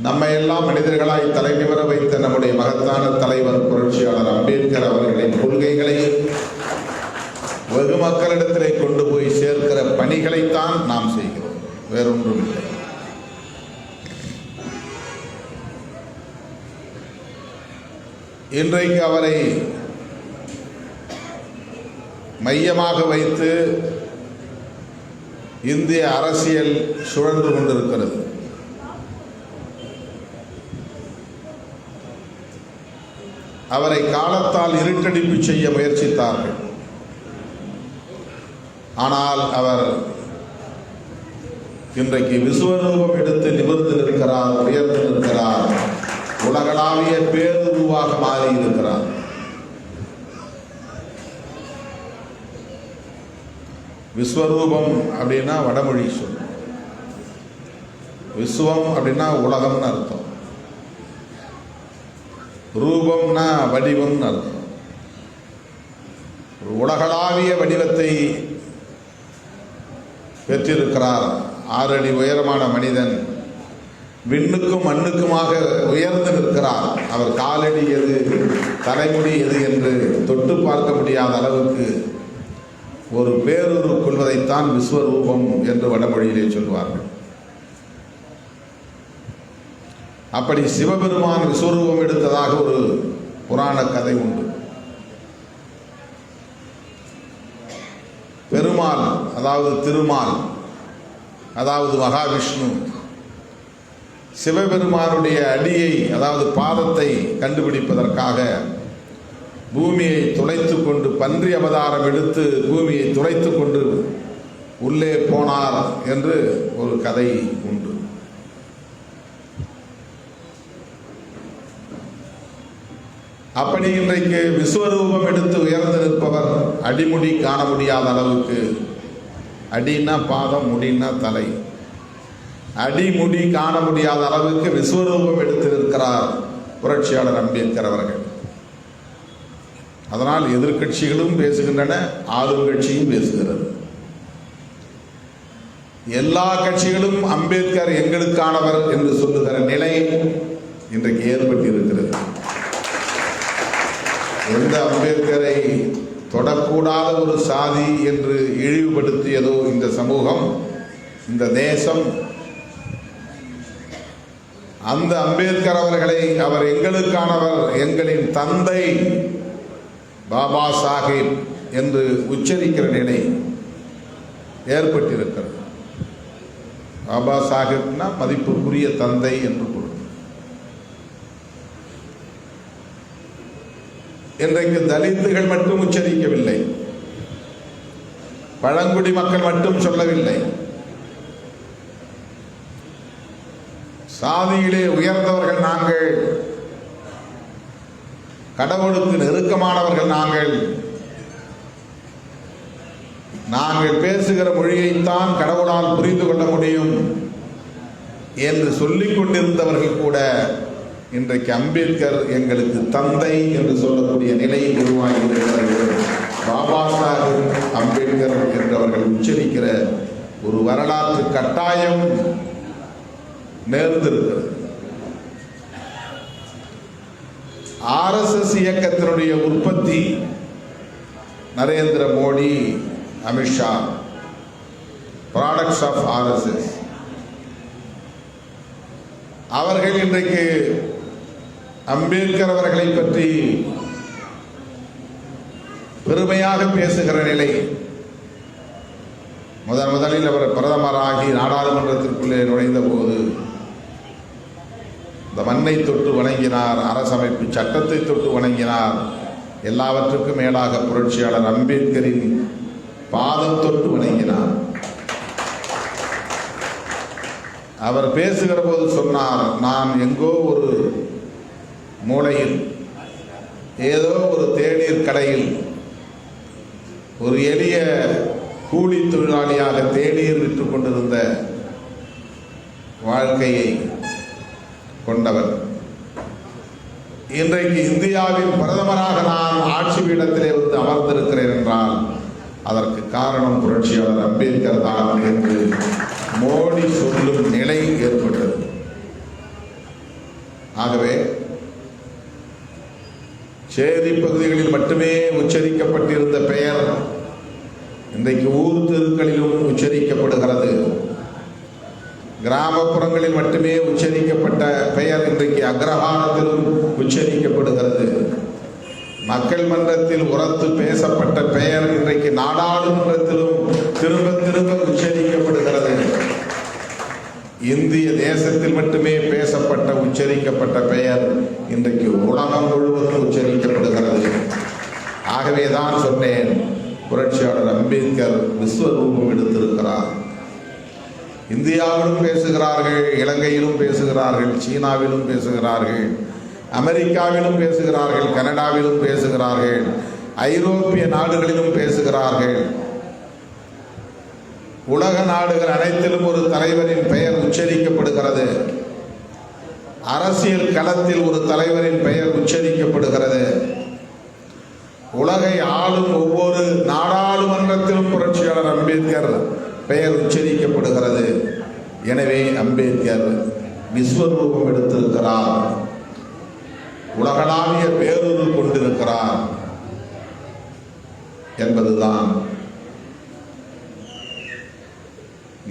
நம்மை எல்லாம் மனிதர்களாய் தலைநிவர வைத்த நம்முடைய மகத்தான தலைவர் புரட்சியாளர் அம்பேத்கர் அவர்களின் கொள்கைகளை வெகு மக்களிடத்திலே கொண்டு போய் சேர்க்கிற பணிகளைத்தான் நாம் செய்கிறோம். வேறொன்றும் இல்லை இன்றைக்கு அவரை மையமாக வைத்து இந்திய அரசியல் சுழன்று கொண்டிருக்கிறது. அவரை காலத்தால் இருட்டடிப்பு செய்ய முயற்சித்தார்கள். ஆனால் அவர் இன்றைக்கு விஸ்வரூபம் எடுத்து நிமிர்ந்து நிற்கிறார் உயர்ந்து நிற்கிறார். உலகளாவிய பேருருவாக மாறி இருக்கிறார் விஸ்வரூபம் அப்படின்னா வடமொழி சொல். விஸ்வம் அப்படின்னா உலகம்னு அர்த்தம். ரூபம்னா வடிவம்னு அர்த்தம் ஒரு உலகளாவிய வடிவத்தை பெற்றிருக்கிறார். ஆறு அடி உயரமான மனிதன். விண்ணுக்கும் மண்ணுக்குமாக உயர்ந்து நிற்கிறார். அவர் காலடி எது தலைமுடி எது என்று தொட்டு பார்க்க முடியாத அளவுக்கு ஒரு பேருரு கொள்வதைத்தான் விஸ்வரூபம் என்று வடமொழியிலே சொல்வார்கள். அப்படி சிவபெருமான் விஸ்வரூபம் எடுத்ததாக ஒரு புராண கதை உண்டு. பெருமாள் அதாவது திருமால் அதாவது மகாவிஷ்ணு சிவபெருமானுடைய அடியை அதாவது பாதத்தை கண்டுபிடிப்பதற்காக பூமியை துளைத்து கொண்டு பன்றி அவதாரம் எடுத்து பூமியை துளைத்து கொண்டு உள்ளே போனார் என்று ஒரு கதை உண்டு. அப்படி இன்றைக்கு விஸ்வரூபம் எடுத்து உயர்ந்து நிற்பவர் அடிமுடி காண முடியாத அளவுக்கு. அடின்னா பாதம் முடின்னா தலை. அடிமுடி காண முடியாத அளவுக்கு விஸ்வரூபம் எடுத்து நிற்கிறார் புரட்சியாளர் அம்பேத்கர் அவர்கள். அதனால் எதிர்க்கட்சிகளும் பேசுகின்றன ஆளுங்கட்சியும் பேசுகிறது. எல்லா கட்சிகளும் அம்பேத்கர் எங்களுக்கானவர் என்று சொல்லுகிற நிலை இன்றைக்கு ஏற்பட்டிருக்கிறது. எந்த அம்பேத்கரை தொடக்கூடாத ஒரு சாதி என்று இழிவுபடுத்தியதோ இந்த சமூகம் இந்த தேசம் அந்த அம்பேத்கர் அவர்களை அவர் எங்களுக்கானவர் எங்களின் தந்தை பாபா சாஹிப் என்று உச்சரிக்கிற நிலை ஏற்பட்டிருக்கிறது. பாபா சாஹிப்னா மதிப்புக்குரிய தந்தை என்று இன்றைக்கு தலித்துகள் மட்டும் உச்சரிக்கவில்லை. பழங்குடி மக்கள் மட்டும் சொல்லவில்லை. சாதியிலே உயர்ந்தவர்கள் நாங்கள் கடவுளுக்கு நெருக்கமானவர்கள் நாங்கள் நாங்கள் பேசுகிற மொழியைத்தான் கடவுளால் புரிந்து கொள்ள முடியும் என்று சொல்லிக் கொண்டிருந்தவர்கள் கூட இன்றைக்கு அம்பேத்கர் எங்களுக்கு தந்தை என்று சொல்லக்கூடிய நிலை உருவாகி இருக்கிறது பாபா சாஹிப் அம்பேத்கர் என்றவர்கள் உச்சரிக்கிற ஒரு வரலாற்று கட்டாயம் நேர்ந்திருக்கிறது. ஆர்எஸ்எஸ் இயக்கத்தினுடைய உற்பத்தி Narendra Modi Amit Shah products of RSS அவர்கள் இன்றைக்கு அம்பேத்கர் அவர்களை பற்றி பெருமையாக பேசுகிற நிலை முதன் முதலில் அவர் பிரதமராகி நாடாளுமன்றத்திற்குள்ளே நுழைந்த போது இந்த மண்ணை தொட்டு வணங்கினார் அரசமைப்பு சட்டத்தை தொட்டு வணங்கினார். எல்லாவற்றுக்கும் மேலாக புரட்சியாளர் அம்பேத்கரின் பாதம் தொட்டு வணங்கினார். அவர் பேசுகிற போது சொன்னார் நான் எங்கோ ஒரு மூலையில் ஏதோ ஒரு தேநீர் கடையில் ஒரு எளிய கூலி தொழிலாளியாக தேநீர் விற்று கொண்டிருந்த வாழ்க்கையை கொண்டவர். இன்றைக்கு இந்தியாவின் பிரதமராக நான் ஆட்சி பீடத்திலே வந்து அமர்ந்திருக்கிறேன் என்றால் அதற்கு காரணம் புரட்சியாளர் அம்பேத்கர் தான் என்று மோடி சொல்லும் நிலை ஏற்பட்டது ஆகவே சேரி பகுதிகளில் மட்டுமே உச்சரிக்கப்பட்டிருந்த பெயர் இன்றைக்கு ஊர் தெருக்களிலும் உச்சரிக்கப்படுகிறது. கிராமப்புறங்களில் மட்டுமே உச்சரிக்கப்பட்ட பெயர் இன்றைக்கு அக்ரஹாரத்திலும் உச்சரிக்கப்படுகிறது. மக்கள் மன்றத்தில் உரத்து பேசப்பட்ட பெயர் இன்றைக்கு நாடாளுமன்றத்திலும் திரும்ப திரும்ப உச்சரிக்கப்படுகிறது. இந்திய தேசத்தில் மட்டுமே பேசப்பட்ட உச்சரிக்கப்பட்ட பெயர் இன்றைக்கு உலகம் முழுவதும் உச்சரிக்க ஆகவே தான் சொன்னேன். புரட்சியாளர் அம்பேத்கர் விஸ்வரூபம் எடுத்திருக்கிறார். இந்தியாவிலும் பேசுகிறார்கள் இலங்கையிலும் பேசுகிறார்கள் சீனாவிலும் பேசுகிறார்கள் அமெரிக்காவிலும் பேசுகிறார்கள் கனடாவிலும் பேசுகிறார்கள் ஐரோப்பிய நாடுகளிலும் பேசுகிறார்கள். உலக நாடுகள் அனைத்திலும் ஒரு தலைவரின் பெயர் உச்சரிக்கப்படுகிறது. அரசியல் களத்தில் ஒரு தலைவரின் பெயர் உச்சரிக்கப்படுகிறது. உலகை ஆளும் ஒவ்வொரு நாடாளுமன்றத்திலும் புரட்சியாளர் அம்பேத்கர் பெயர் உச்சரிக்கப்படுகிறது. எனவே அம்பேத்கர் விஸ்வரூபம் எடுத்திருக்கிறார். உலகளாவிய பேரூர் கொண்டிருக்கிறார் என்பதுதான்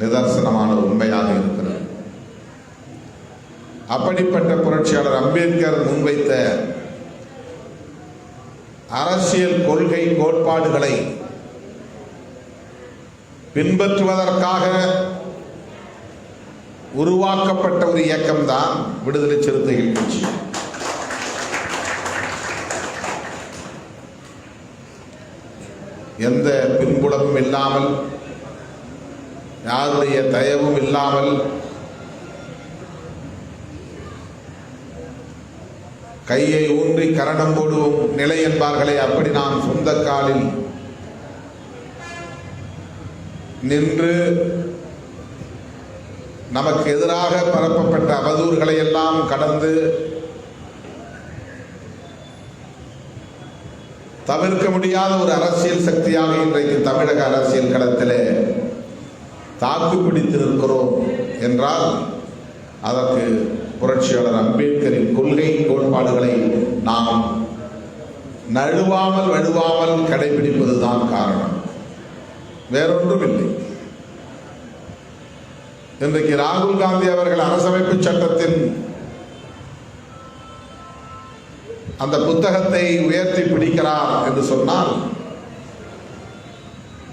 நிதர்சனமான உண்மையாக இருக்கிறது. அப்படிப்பட்ட புரட்சியாளர் அம்பேத்கர் முன்வைத்த அரசியல் கொள்கை கோட்பாடுகளை பின்பற்றுவதற்காக உருவாக்கப்பட்ட ஒரு இயக்கம்தான் விடுதலை சிறுத்தைகள் கட்சி. எந்த பின்புலமும் இல்லாமல் யாருடைய தயவும் இல்லாமல் கையை ஊன்றி கரணம் போடுவோம் நிலை என்பார்களே அப்படி நாம் சொந்த காலில் நின்று நமக்கு எதிராக பரப்பப்பட்ட அவதூறுகளை எல்லாம் கடந்து தவிர்க்க முடியாத ஒரு அரசியல் சக்தியாக இன்றைக்கு தமிழக அரசியல் களத்திலே தாக்கு பிடித்து நிற்கிறோம் என்றால் அதற்கு புரட்சியாளர் அம்பேத்கரின் கொள்கை கோட்பாடுகளை நாம் நழுவாமல் வழுவாமல் கடைபிடிப்பதுதான் காரணம். வேறொன்றும் இல்லை இன்றைக்கு ராகுல் காந்தி அவர்கள் அரசமைப்பு சட்டத்தின் அந்த புத்தகத்தை உயர்த்தி பிடிக்கிறார் என்று சொன்னால்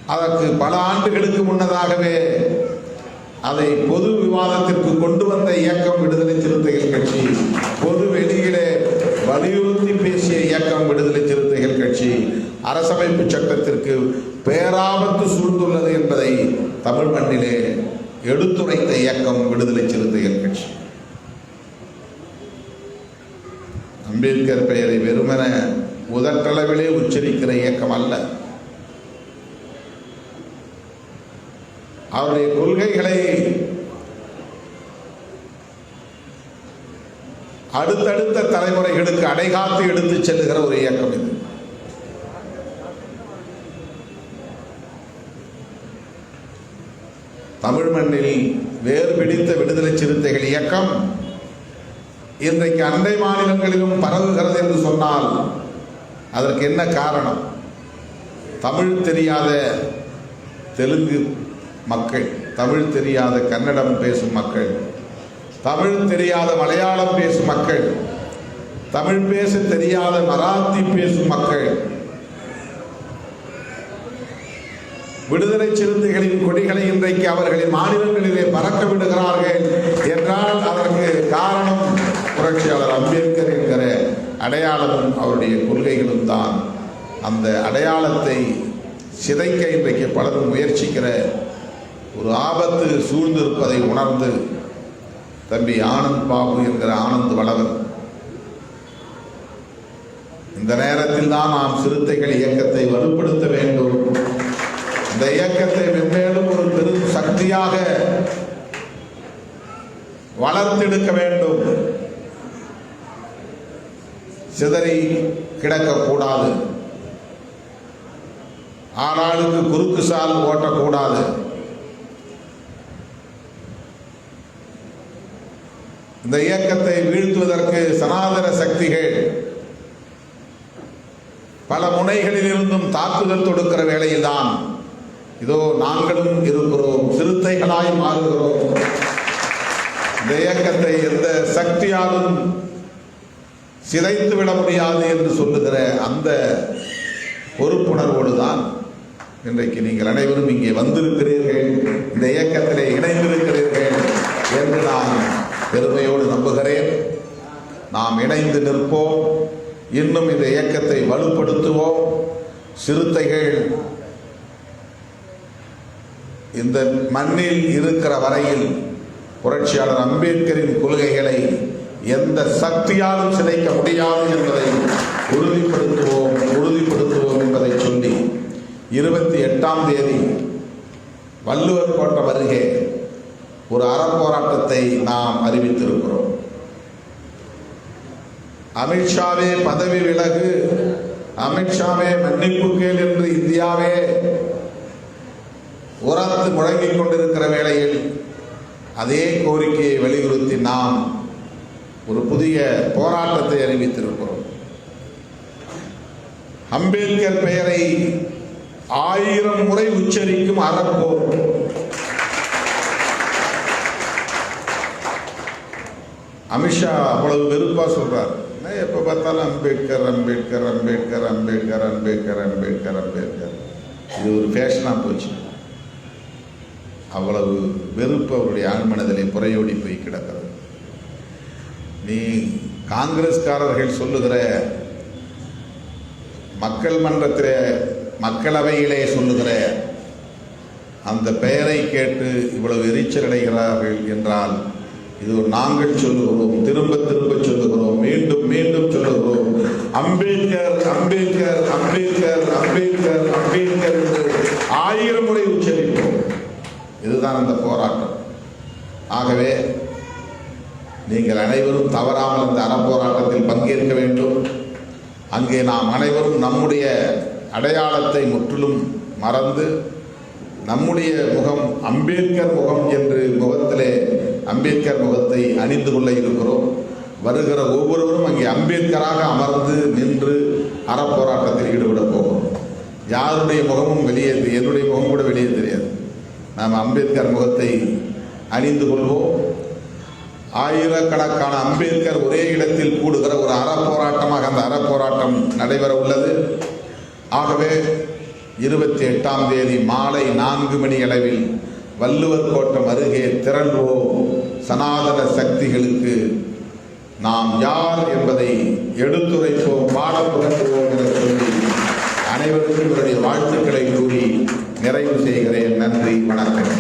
அதற்கு பல ஆண்டுகளுக்கு முன்னதாகவே அதை பொது விவாதத்திற்கு கொண்டு வந்த இயக்கம் விடுதலை சிறுத்தைகள் கட்சி பொது வெளியிலே வலியுறுத்தி பேசிய இயக்கம் விடுதலை சிறுத்தைகள் கட்சி அரசமைப்பு சட்டத்திற்கு பேராபத்து சூழ்ந்துள்ளது என்பதை தமிழ் மண்ணிலே எடுத்துரைத்த இயக்கம் விடுதலை சிறுத்தைகள் கட்சி. அம்பேத்கர் பெயரை வெறுமன உதட்டளவிலே உச்சரிக்கிற இயக்கம் அல்ல. அவருடைய கொள்கைகளை அடுத்தடுத்த தலைமுறைகளுக்கு அடைகாத்து எடுத்து செல்லுகிற ஒரு இயக்கம் இது. தமிழ் மண்ணில் வேர் பிடித்த விடுதலை சிறுத்தைகள் இயக்கம் இன்றைக்கு அண்டை மாநிலங்களிலும் பரவுகிறது என்று சொன்னால் அதற்கு என்ன காரணம்? தமிழ் தெரியாத தெலுங்கு மக்கள். தமிழ் தெரியாத கன்னடம் பேசும் மக்கள். தமிழ் தெரியாத மலையாளம் பேசும் மக்கள். தமிழ் பேச தெரியாத மராத்தி பேசும் மக்கள். விடுதலை சிறுத்தைகளின் கொடிகளை இன்றைக்கு அவர்களின் மாநிலங்களிலே பறக்க விடுகிறார்கள் என்றால் அதற்கு காரணம் புரட்சியாளர் அம்பேத்கர் என்கிற அடையாளமும் அவருடைய கொள்கைகளும் தான். அந்த அடையாளத்தை சிதைக்க இன்றைக்கு பலரும் முயற்சிக்கிற ஒரு ஆபத்து சூழ்ந்திருப்பதை உணர்ந்து தம்பி ஆனந்த் பாபு என்கிற ஆனந்த் வளவன் இந்த நேரத்தில் தான் நாம் சிறுத்தைகள் இயக்கத்தை வலுப்படுத்த வேண்டும். இந்த இயக்கத்தை மென்மேலும் ஒரு பெரும் சக்தியாக வளர்த்தெடுக்க வேண்டும். சிதறி கிடக்கக்கூடாது. ஆனாளுக்கு குறுக்கு சால் ஓட்டக்கூடாது. இந்த இயக்கத்தை வீழ்த்துவதற்கு சனாதன சக்திகள் பல முனைகளில் இருந்தும் தாக்குதல் தொடுக்கிற வேளையில்தான் இதோ நாங்களும் இருக்கிறோம் சிறுத்தைகளாய் மாறுகிறோம். இந்த இயக்கத்தை எந்த சக்தியாலும் சிதைத்து விட முடியாது என்று சொல்லுகிற அந்த பொறுப்புணர்வோடு தான் இன்றைக்கு நீங்கள் அனைவரும் இங்கே வந்திருக்கிறீர்கள். இந்த இயக்கத்திலே இணைந்திருக்கிறீர்கள் என்று நான் பெருமையோடு நம்புகிறேன். நாம் இணைந்து நிற்போம். இன்னும் இந்த இயக்கத்தை வலுப்படுத்துவோம். சிறுத்தைகள் இந்த மண்ணில் இருக்கிற வரையில் புரட்சியாளர் அம்பேத்கரின் கொள்கைகளை எந்த சக்தியாலும் சிதைக்க முடியாது என்பதை உறுதிப்படுத்துவோம் உறுதிப்படுத்துவோம் என்பதை சொல்லி இருபத்தி எட்டாம் தேதி வள்ளுவர் கோட்டம் அருகே ஒரு அறப்போராட்டத்தை நாம் அறிவித்திருக்கிறோம். அமித்ஷாவே பதவி விலகு அமித்ஷாவே மன்னிப்பு கேள் என்று இந்தியாவே உரத்து முழங்கிக் கொண்டிருக்கிற வேளையில் அதே கோரிக்கையை வலியுறுத்தி நாம் ஒரு புதிய போராட்டத்தை அறிவித்திருக்கிறோம். அம்பேத்கர் பெயரை ஆயிரம் முறை உச்சரிக்கும் அறப்போர் அமித்ஷா அவ்வளவு வெறுப்பாக சொல்கிறார் எப்போ பார்த்தாலும் அம்பேத்கர் அம்பேத்கர் அம்பேத்கர் அம்பேத்கர் அம்பேத்கர் அம்பேத்கர் அம்பேத்கர். இது ஒரு ஃபேஷனாக போச்சு. அவ்வளவு வெறுப்பு அவருடைய ஆழ்மனதிலே புறையோடி போய் கிடக்கிறது. நீ காங்கிரஸ்காரர்கள் சொல்லுகிற மக்கள் மன்றத்தில் மக்களவையிலே சொல்லுகிற அந்த பெயரை கேட்டு இவ்வளவு எரிச்சல் அடைகிறார்கள் என்றால் இது நாங்கள் சொல்லுகிறோம் திரும்ப திரும்ப சொல்லுகிறோம் மீண்டும் மீண்டும் சொல்லுகிறோம். அம்பேத்கர் அம்பேத்கர் அம்பேத்கர் அம்பேத்கர் அம்பேத்கர் என்று ஆயிரம் முறை உச்சரிப்போம். இதுதான் அந்த போராட்டம். ஆகவே நீங்கள் அனைவரும் தவறாமல் அந்த அறப்போராட்டத்தில் பங்கேற்க வேண்டும். அங்கே நாம் அனைவரும் நம்முடைய அடையாளத்தை முற்றிலும் மறந்து நம்முடைய முகம் அம்பேத்கர் முகம் என்று முகத்திலே அம்பேத்கர் முகத்தை அணிந்து கொள்ள இருக்கிறோம். வருகிற ஒவ்வொருவரும் அங்கே அம்பேத்கராக அமர்ந்து நின்று அறப்போராட்டத்தில் ஈடுபட போகிறோம். யாருடைய முகமும் வெளியே என்னுடைய முகம் கூட வெளியே தெரியாது. நாம் அம்பேத்கர் முகத்தை அணிந்து கொள்வோம். ஆயிரக்கணக்கான அம்பேத்கர் ஒரே இடத்தில் கூடுகிற ஒரு அறப்போராட்டமாக அந்த அறப்போராட்டம் நடைபெற உள்ளது. ஆகவே இருபத்தி எட்டாம் தேதி மாலை நான்கு மணி அளவில் வள்ளுவர் கோட்டம் அருகே திரள்வோம். சனாதன சக்திகளுக்கு நாம் யார் என்பதை எடுத்துரைப்போம் பாடப்புகட்டுவோம் என சொல்லி அனைவருக்கும் என்னுடைய வாழ்த்துக்களை கூறி நிறைவு செய்கிறேன். நன்றி வணக்கம்.